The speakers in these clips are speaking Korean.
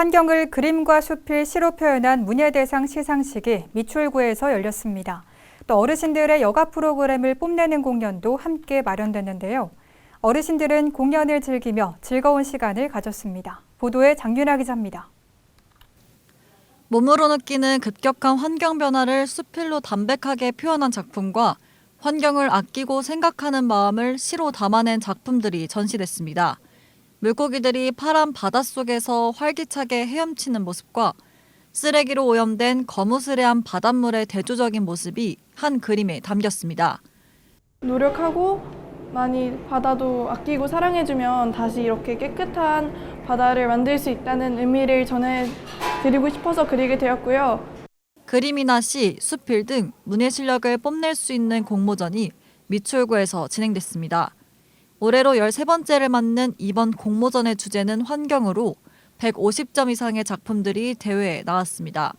환경을 그림과 숲을 시로 표현한 문예대상 시상식이 미추홀구에서 열렸습니다. 또 어르신들의 여가 프로그램을 뽐내는 공연도 함께 마련됐는데요. 어르신들은 공연을 즐기며 즐거운 시간을 가졌습니다. 보도에 장윤아 기자입니다. 몸으로 느끼는 급격한 환경 변화를 수필로 담백하게 표현한 작품과 환경을 아끼고 생각하는 마음을 시로 담아낸 작품들이 전시됐습니다. 물고기들이 파란 바닷속에서 활기차게 헤엄치는 모습과 쓰레기로 오염된 거무스레한 바닷물의 대조적인 모습이 한 그림에 담겼습니다. 노력하고 많이 바다도 아끼고 사랑해주면 다시 이렇게 깨끗한 바다를 만들 수 있다는 의미를 전해드리고 싶어서 그리게 되었고요. 그림이나 시, 수필 등 문예 실력을 뽐낼 수 있는 공모전이 미추홀구에서 진행됐습니다. 올해로 13번째를 맞는 이번 공모전의 주제는 환경으로 150점 이상의 작품들이 대회에 나왔습니다.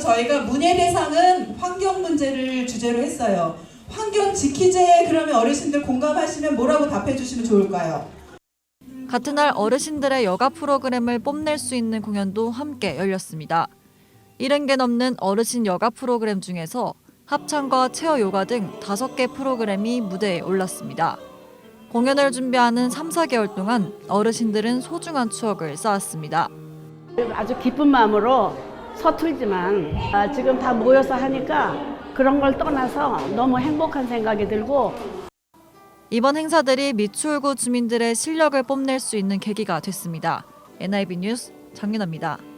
저희가 문예 대상은 환경 문제를 주제로 했어요. 환경 지키제 그러면 어르신들 공감하시면 뭐라고 답해 주시면 좋을까요? 같은 날 어르신들의 여가 프로그램을 뽐낼 수 있는 공연도 함께 열렸습니다. 70개 넘는 어르신 여가 프로그램 중에서 합창과 체어 요가 등 5개 프로그램이 무대에 올랐습니다. 공연을 준비하는 3, 4개월 동안 어르신들은 소중한 추억을 쌓았습니다. 아주 기쁜 마음으로 서툴지만 아, 지금 다 모여서 하니까 그런 걸 떠나서 너무 행복한 생각이 들고 이번 행사들이 미추홀구 주민들의 실력을 뽐낼 수 있는 계기가 됐습니다. NIB 뉴스 장윤아입니다.